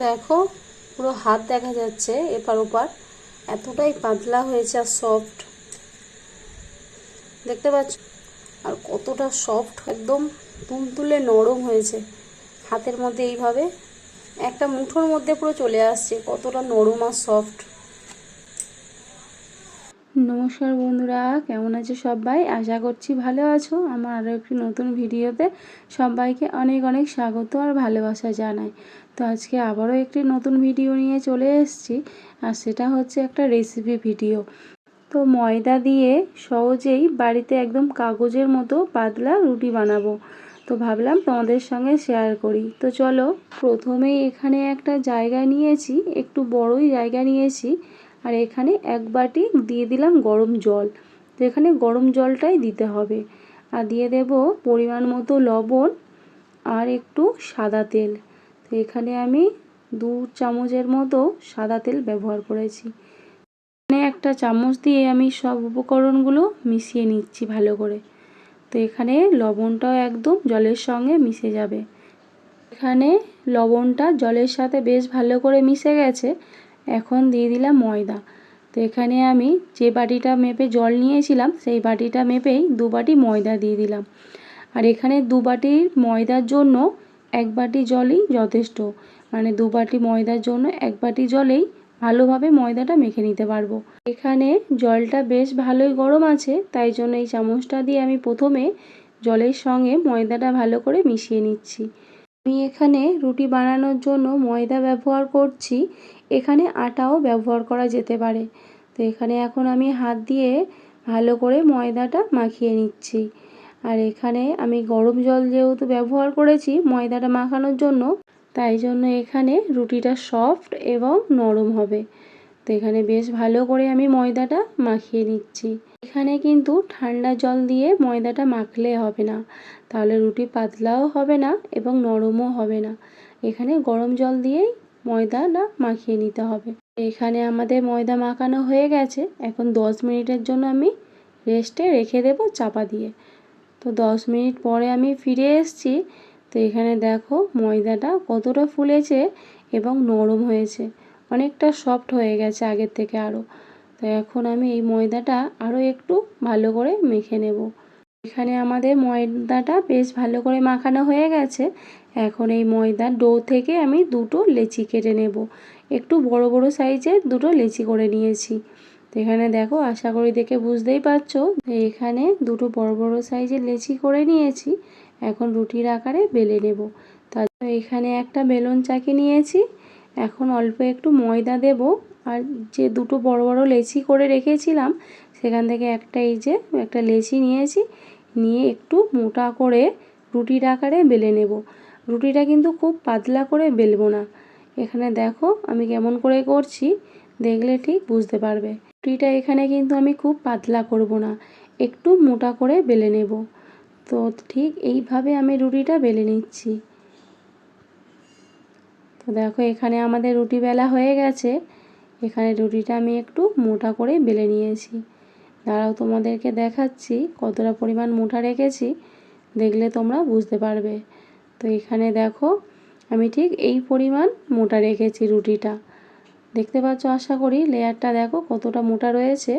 দেখো, পুরো হাত দেখা যাচ্ছে এপার ওপার। এতটাই পাতলা হয়েছে আর সফট দেখতে পাচ্ছ? আর কতটা সফট একদম তুলতুলে নরম হয়েছে হাতের মধ্যে এইভাবে। একটা মুঠোর মধ্যে পুরো চলে আসছে, কতটা নরম আর সফট নমস্কার বন্ধুরা, কেমন আছে সবাই? আশা করছি ভালো আছো। আমার আরও একটি নতুন ভিডিওতে সবাইকে অনেক অনেক স্বাগত আর ভালোবাসা জানাই। তো আজকে আবারও একটি নতুন ভিডিও নিয়ে চলে এসেছি, আর সেটা হচ্ছে একটা রেসিপি ভিডিও। তো ময়দা দিয়ে সহজেই বাড়িতে একদম কাগজের মতো পাতলা রুটি বানাবো। তো ভাবলাম তোমাদের সঙ্গে শেয়ার করি। তো চলো, প্রথমেই এখানে একটা জায়গা নিয়েছি, একটু বড়ই জায়গা নিয়েছি। আর এখানে এক বাটি দিয়ে দিলাম গরম জল। তো এখানে গরম জলটাই দিতে হবে। আর দিয়ে দেব পরিমাণ মতো লবণ আর একটু সাদা তেল। তো এখানে আমি দু চামচের মতো সাদা তেল ব্যবহার করেছি। এখানে একটা চামচ দিয়ে আমি সব উপকরণগুলো মিশিয়ে নিচ্ছি ভালো করে। তো এখানে লবণটাও একদম জলের সঙ্গে মিশে যাবে। এখানে লবণটা জলের সাথে বেশ ভালো করে মিশে গেছে। এখন দিয়ে দিলাম ময়দা। তো এখানে আমি যে বাটিটা মেপে জল নিয়েছিলাম, সেই বাটিটা মেপেই দু বাটি ময়দা দিয়ে দিলাম। আর এখানে দু বাটির ময়দার জন্য এক বাটি জলই যথেষ্ট। মানে দু বাটি ময়দার জন্য এক বাটি জলেই ভালোভাবে ময়দাটা মেখে নিতে পারব। এখানে জলটা বেশ ভালোই গরম আছে, তাই জন্য এই চামচটা দিয়ে আমি প্রথমে জলের সঙ্গে ময়দাটা ভালো করে মিশিয়ে নিচ্ছি। আমি এখানে রুটি বানানোর জন্য ময়দা ব্যবহার করছি। এখানে আটাও ব্যবহার করা যেতে পারে। তো এখানে এখন আমি হাত দিয়ে ভালো করে ময়দাটা মাখিয়ে নিচ্ছি। আর এখানে আমি গরম জল যেহেতু ব্যবহার করেছি ময়দাটা মাখানোর জন্য, তাই জন্য এখানে রুটিটা সফট এবং নরম হবে। তো এখানে বেশ ভালো করে আমি ময়দাটা মাখিয়ে নিচ্ছি। এখানে কিন্তু ঠান্ডা জল দিয়ে ময়দাটা মাখলে হবে না। তাহলে রুটি পাতলাও হবে না এবং নরমও হবে না। এখানে গরম জল দিয়েই ময়দাটা মাখিয়ে নিতে হবে। এখানে আমাদের ময়দা মাখানো হয়ে গেছে। এখন দশ মিনিটের জন্য আমি রেস্টে রেখে দেবো চাপা দিয়ে। তো দশ মিনিট পরে আমি ফিরে এসেছি। তো এখানে দেখো ময়দাটা কতটা ফুলেছে এবং নরম হয়েছে। অনেকটা সফট হয়ে গেছে আগের থেকে আরও তো এখন আমি এই ময়দাটা আরও একটু ভালো করে মেখে নেব। এখানে আমাদের ময়দাটা বেশ ভালো করে মাখানো হয়ে গেছে। এখন এই ময়দার ডো থেকে আমি দুটো লেচি কেটে নেব। একটু বড় বড় সাইজের দুটো লেচি করে নিয়েছি। তো এখানে দেখো, আশা করি দেখে বুঝতেই পারছ এখানে দুটো বড় বড় সাইজের লেচি করে নিয়েছি। এখন রুটির আকারে বেলে নেব। তার এখানে একটা বেলন চাকি নিয়েছি। এখন অল্প একটু ময়দা দেব। আর যে দুটো বড় বড় লেচি করে রেখেছিলাম, সেখান থেকে একটা এই যে একটা লেচি নিয়েছি, নিয়ে একটু মোটা করে রুটির আকারে বেলে নেব। রুটিটা কিন্তু খুব পাতলা করে বেলবো না। এখানে দেখো আমি কেমন করে করছি, দেখলে ঠিক বুঝতে পারবে। রুটিটা এখানে কিন্তু আমি খুব পাতলা করব না, একটু মোটা করে বেলে নেব। তো ঠিক এইভাবে আমি রুটিটা বেলে নিচ্ছি। তো দেখো এখানে আমাদের রুটি বেলা হয়ে গেছে। এখানে রুটিটা আমি একটু মোটা করে বেলে নিয়েছি। দাঁড়াও তোমাদেরকে দেখাচ্ছি কতটা পরিমাণ মোটা রেখেছি, দেখলে তোমরা বুঝতে পারবে। তো এখানে দেখো, আমি ঠিক এই পরিমাণ মোটা রেখেছি রুটিটা। দেখতে পাচ্ছ, আশা করি লেয়ারটা দেখো কতটা মোটা রয়েছে।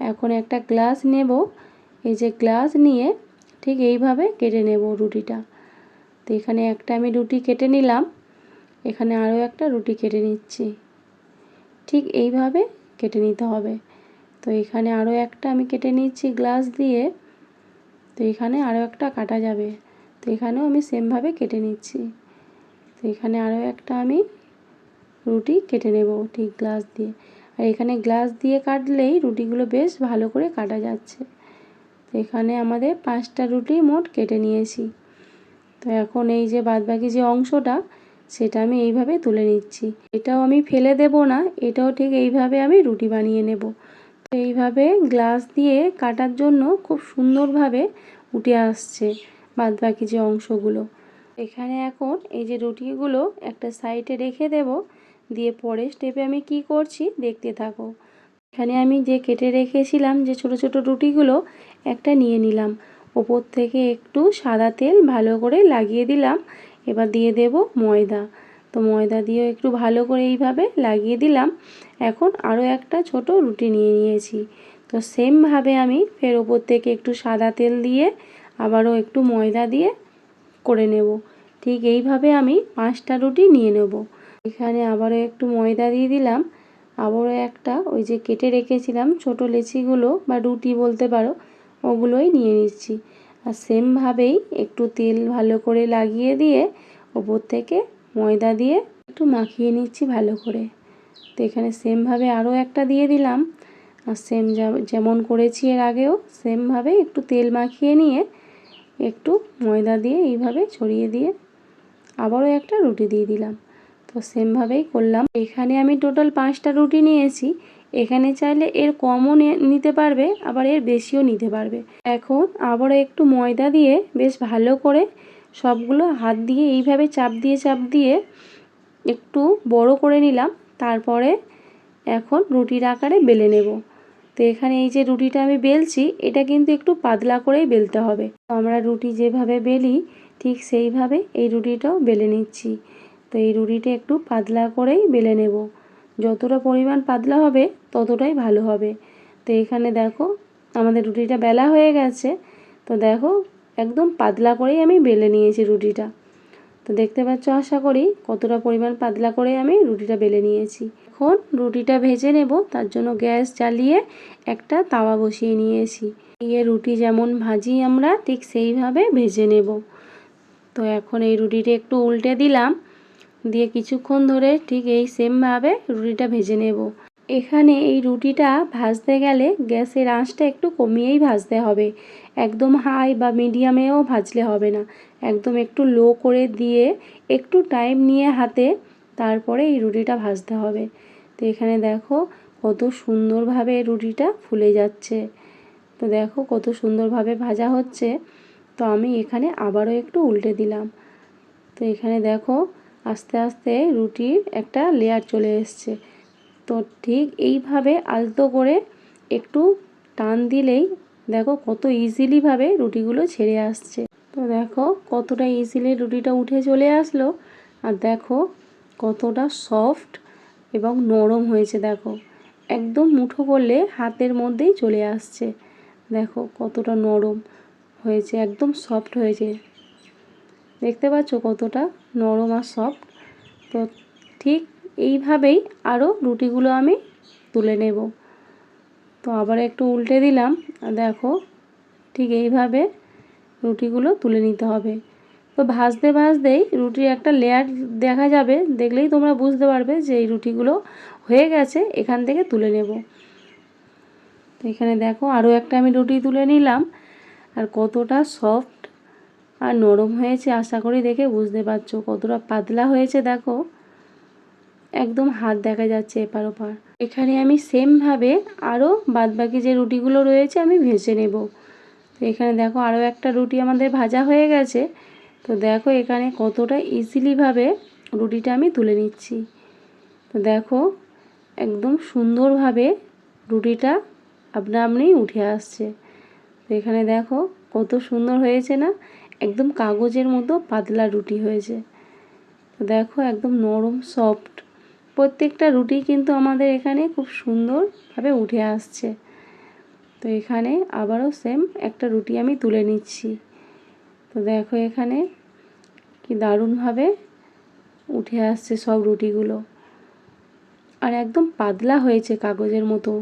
এখন একটা গ্লাস নেব। এই যে গ্লাস নিয়ে ঠিক এইভাবে কেটে নেব রুটিটা। তো এখানে একটা আমি রুটি কেটে নিলাম। এখানে আরও একটা রুটি কেটে নিচ্ছি। ঠিক এইভাবে কেটে নিতে হবে। তো এখানে আরও একটা আমি কেটে নিচ্ছি গ্লাস দিয়ে। তো এখানে আরও একটা কাটা যাবে। তো এখানেও আমি সেমভাবে কেটে নিচ্ছি। তো এখানে আরও একটা আমি রুটি কেটে নেব ঠিক গ্লাস দিয়ে। আর এখানে গ্লাস দিয়ে কাটলেই রুটিগুলো বেশ ভালো করে কাটা যাচ্ছে। তো এখানে আমাদের পাঁচটা রুটি মোট কেটে নিয়েছি। তো এখন এই যে বাদবাকি যে অংশটা সেটা আমি এইভাবে তুলে নিচ্ছি। এটাও আমি ফেলে দেব না, এটাও ঠিক এইভাবে আমি রুটি বানিয়ে নেব। তো এইভাবে গ্লাস দিয়ে কাটার জন্য খুব সুন্দরভাবে উঠে আসছে বাদ বাকি যে অংশগুলো। এখানে এখন এই যে রুটিগুলো একটা সাইডে রেখে দেব, দিয়ে পরের স্টেপে আমি কি করছি দেখতে থাকো। এখানে আমি যে কেটে রেখেছিলাম যে ছোট ছোট রুটিগুলো একটা নিয়ে নিলাম। ওপর থেকে একটু সাদা তেল ভালো করে লাগিয়ে দিলাম এবার দিয়ে দেব ময়দা। তো ময়দা দিয়েও একটু ভালো করে এইভাবে লাগিয়ে দিলাম। এখন আরও একটা ছোট রুটি নিয়ে নিয়েছি। তো সেমভাবে আমি ফের ওপর থেকে একটু সাদা তেল দিয়ে আবারও একটু ময়দা দিয়ে করে নেব। ঠিক এইভাবে আমি পাঁচটা রুটি নিয়ে নেব। এখানে আবারও একটু ময়দা দিয়ে দিলাম। আবারও একটা ওই যে কেটে রেখেছিলাম ছোট লেচিগুলো বা রুটি বলতে পারো, ওগুলোই নিয়ে নিচ্ছি। আর সেমভাবেই একটু তেল ভালো করে লাগিয়ে দিয়ে ওপর থেকে ময়দা দিয়ে একটু মাখিয়ে নিচ্ছি ভালো করে। তো এখানে সেমভাবে আরও একটা দিয়ে দিলাম। আর সেম যেমন করেছি এর আগেও সেমভাবে একটু তেল মাখিয়ে নিয়ে একটু ময়দা দিয়ে এইভাবে ছড়িয়ে দিয়ে আবারও একটা রুটি দিয়ে দিলাম। তো সেমভাবেই করলাম। এখানে আমি টোটাল পাঁচটা রুটি নিয়েছি। এখানে চাইলে এর কমও নিতে পারবে, আবার এর বেশিও নিতে পারবে। এখন আবারও একটু ময়দা দিয়ে বেশ ভালো করে সবগুলো হাত দিয়ে এইভাবে চাপ দিয়ে চাপ দিয়ে একটু বড় করে নিলাম, তারপরে এখন রুটির আকারে বেলে নেব। তো এখানে এই যে রুটিটা আমি বেলছি, এটা কিন্তু একটু পাতলা করেই বেলতে হবে। আমরা রুটি যেভাবে বেলি, ঠিক সেইভাবে এই রুটিটাও বেলে নিচ্ছি। তো এই রুটিটা একটু পাতলা করেই বেলে নেব। যতটা পরিমাণ পাতলা হবে, ততটাই ভালো হবে। তো এখানে দেখো, আমাদের রুটিটা বেলা হয়ে গেছে। তো দেখো, একদম পাতলা করেই আমি বেলে নিয়েছি রুটিটা। তো দেখতে পাচ্ছ, আশা করি কতটা পরিমাণ পাতলা করে আমি রুটিটা বেলে নিয়েছি। এখন রুটিটা ভেজে নেব, তার জন্য গ্যাস জ্বালিয়ে একটা তাওয়া বসিয়ে নিয়েছি। দিয়ে রুটি যেমন ভাজি আমরা, ঠিক সেইভাবে ভেজে নেব। তো এখন এই রুটিটা একটু উল্টে দিলাম। দিয়ে কিছুক্ষণ ধরে ঠিক এই সেমভাবে রুটিটা ভেজে নেব। এখানে এই রুটিটা ভাজতে গেলে গ্যাসের আঁচটা একটু কমিয়েই ভাজতে হবে। একদম হাই বা মিডিয়ামেও ভাজলে হবে না। একদম একটু লো করে দিয়ে একটু টাইম নিয়ে হাতে তারপরে এই রুটিটা ভাজতে হবে। তো এখানে দেখো কত সুন্দরভাবে রুটিটা ফুলে যাচ্ছে। তো দেখো কত সুন্দরভাবে ভাজা হচ্ছে। তো আমি এখানে আবারও একটু উল্টে দিলাম। তো এখানে দেখো আস্তে আস্তে রুটির একটা লেয়ার চলে এসছে। তো ঠিক এইভাবে আলতো করে একটু টান দিলেই দেখো কত ইজিলিভাবে রুটিগুলো ছেড়ে আসছে। তো দেখো কতটা ইজিলি রুটিটা উঠে চলে আসলো আর দেখো কতটা সফট এবং নরম হয়েছে দেখো। একদম মুঠো করলে হাতের মধ্যেই চলে আসছে। দেখো কতটা নরম হয়েছে, একদম সফট হয়েছে। দেখতে পাচ্ছ কতটা নরম আর সফট তো ঠিক এইভাবেই আরও রুটিগুলো আমি তুলে নেব। তো আবার একটু উল্টে দিলাম। দেখো, ঠিক এইভাবে রুটিগুলো তুলে নিতে হবে। তো ভাজতে ভাজতেই রুটির একটা লেয়ার দেখা যাবে, দেখলেই তোমরা বুঝতে পারবে যে এই রুটিগুলো হয়ে গেছে, এখান থেকে তুলে নেব। তো এখানে দেখো আরও একটা আমি রুটি তুলে নিলাম। আর কতটা সফট আর নরম হয়েছে, আশা করি দেখে বুঝতে পারছ কতটা পাতলা হয়েছে, দেখো। একদম হাত দেখা যাচ্ছে এপার ওপার। এখানে আমি সেমভাবে আরও বাদবাকি যে রুটিগুলো রয়েছে আমি ভেজে নেব। তো এখানে দেখো আরও একটা রুটি আমাদের ভাজা হয়ে গেছে। তো দেখো এখানে কতটা ইজিলিভাবে রুটিটা আমি তুলে নিচ্ছি। তো দেখো একদম সুন্দরভাবে রুটিটা আপনা আপনিই উঠে আসছে। তো এখানে দেখো কত সুন্দর হয়েছে না? একদম কাগজের মতো পাতলা রুটি হয়েছে। তো দেখো একদম নরম সফট প্রত্যেকটা রুটি কিন্তু আমাদের এখানে খুব সুন্দরভাবে উঠে আসছে। তো এখানে আবারও সেম একটা রুটি আমি তুলে নিচ্ছি। তো দেখো এখানে কি দারুণভাবে উঠে আসছে সব রুটিগুলো। আর একদম পাতলা হয়েছে কাগজের মতো।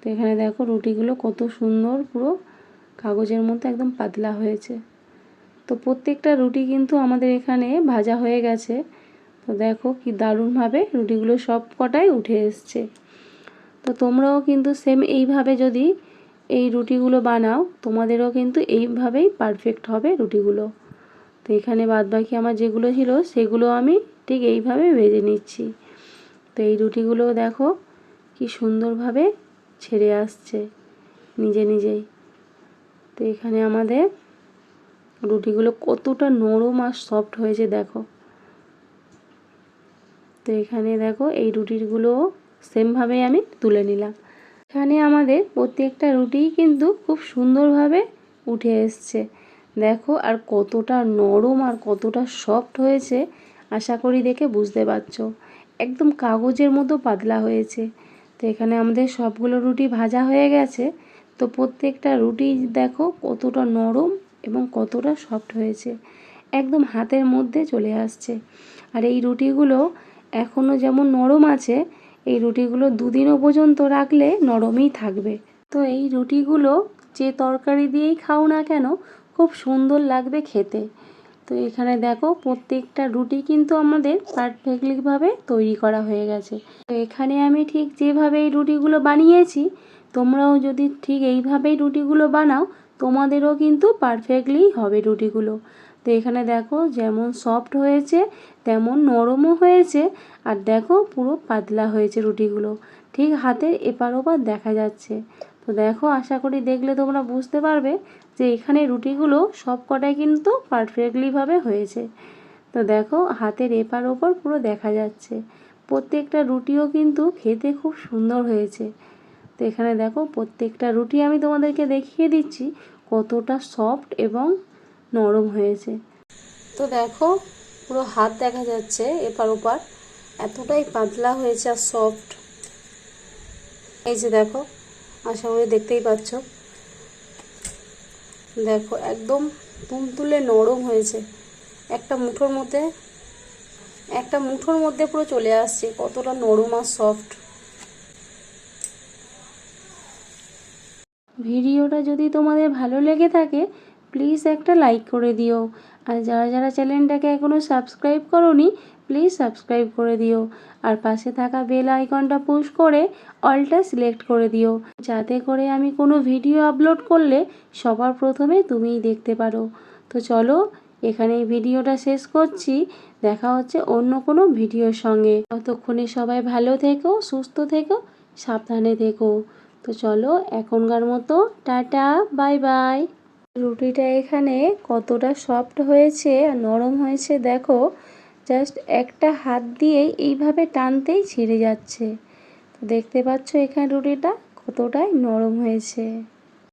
তো এখানে দেখো রুটিগুলো কত সুন্দর পুরো কাগজের মতো একদম পাতলা হয়েছে। তো প্রত্যেকটা রুটি কিন্তু আমাদের এখানে ভাজা হয়ে গেছে। তো দেখো কি দারুণভাবে রুটিগুলো সব কটাই উঠে এসছে। তো তোমরাও কিন্তু সেম এইভাবে যদি এই রুটিগুলো বানাও, তোমাদেরও কিন্তু এইভাবেই পারফেক্ট হবে রুটিগুলো। তো এখানে বাদবাকি আমার যেগুলো ছিল, সেগুলো আমি ঠিক এইভাবে ভেজে নিচ্ছি। তো এই রুটিগুলো দেখো কি সুন্দরভাবে ছেড়ে আসছে নিজে নিজেই। তো এখানে আমাদের রুটিগুলো কতটা নরম আর সফট হয়েছে দেখো। তো এখানে দেখো এই রুটিগুলো সেমভাবে আমি তুলে নিলাম। এখানে আমাদের প্রত্যেকটা রুটিই কিন্তু খুব সুন্দরভাবে উঠে এসছে। দেখো আর কতটা নরম আর কতটা সফট হয়েছে, আশা করি দেখে বুঝতে পারছ। একদম কাগজের মতো পাতলা হয়েছে। তো এখানে আমাদের সবগুলো রুটি ভাজা হয়ে গেছে। তো প্রত্যেকটা রুটি দেখো কতটা নরম এবং কতটা সফট হয়েছে। একদম হাতের মধ্যে চলে আসছে। আর এই রুটিগুলো এখনও যেমন নরম আছে, এই রুটিগুলো দুদিনও পর্যন্ত রাখলে নরমই থাকবে। তো এই রুটিগুলো যে তরকারি দিয়েই খাও না কেন, খুব সুন্দর লাগবে খেতে। তো এখানে দেখো, প্রত্যেকটা রুটি কিন্তু আমাদের পারফেক্টলিভাবে তৈরি করা হয়ে গেছে। তো এখানে আমি ঠিক যেভাবে এই রুটিগুলো বানিয়েছি, তোমরাও যদি ঠিক এইভাবেই রুটিগুলো বানাও তোমাদেরও কিন্তু পারফেক্টলি হবে রুটিগুলো। তো এখানে দেখো যেমন সফট হয়েছে, তেমন নরমও হয়েছে, আর দেখো পুরো পাতলা হয়েছে রুটিগুলো। ঠিক হাতের এপার ওপার দেখা যাচ্ছে। তো দেখো, আশা করি দেখলে তোমরা বুঝতে পারবে যে এখানে রুটিগুলো সব কটাই কিন্তু পারফেক্টলিভাবে হয়েছে। তো দেখো, হাতের এপার ওপর পুরো দেখা যাচ্ছে। প্রত্যেকটা রুটিও কিন্তু খেতে খুব সুন্দর হয়েছে। তো এখানে দেখো প্রত্যেকটা রুটি আমি তোমাদেরকে দেখিয়ে দিচ্ছি কতটা সফট এবং নরম হয়েছে। তো দেখো পুরো হাত দেখা যাচ্ছে এপার ওপার, এতটাই পাতলা হয়েছে আর সফট। এই যে দেখো, আশা করি দেখতেই পাচ্ছ। দেখো একদম তুলতুলে নরম হয়েছে। একটা মুঠোর মধ্যে, একটা মুঠোর মধ্যে পুরো চলে আসছে কতটা নরম আর সফট। ভিডিওটা যদি তোমাদের ভালো লেগে থাকে প্লিজ একটা লাইক করে দিও। আর যারা যারা চ্যানেলটাকে এখনও সাবস্ক্রাইব করোনি প্লিজ সাবস্ক্রাইব করে দিও। আর পাশে থাকা বেল আইকনটা পুশ করে অলটা সিলেক্ট করে দিও। যাতে করে আমি কোনো ভিডিও আপলোড করলে সবার প্রথমে তুমিই দেখতে পারো। তো চলো এখানে ভিডিওটা শেষ করছি। দেখা হচ্ছে অন্য কোনো ভিডিওর সঙ্গে। ততক্ষণে সবাই ভালো থেকো, সুস্থ থেকো, সাবধানে থেকো। তো চলো এখনকার মতো টাটা, বাই বাই। রুটিটা এখানে কতটা সফট হয়েছে আর নরম হয়েছে দেখো, জাস্ট একটা হাত দিয়েই এইভাবে টানতেই ছিঁড়ে যাচ্ছে। তো দেখতে পাচ্ছ এখানে রুটিটা কতটাই নরম হয়েছে।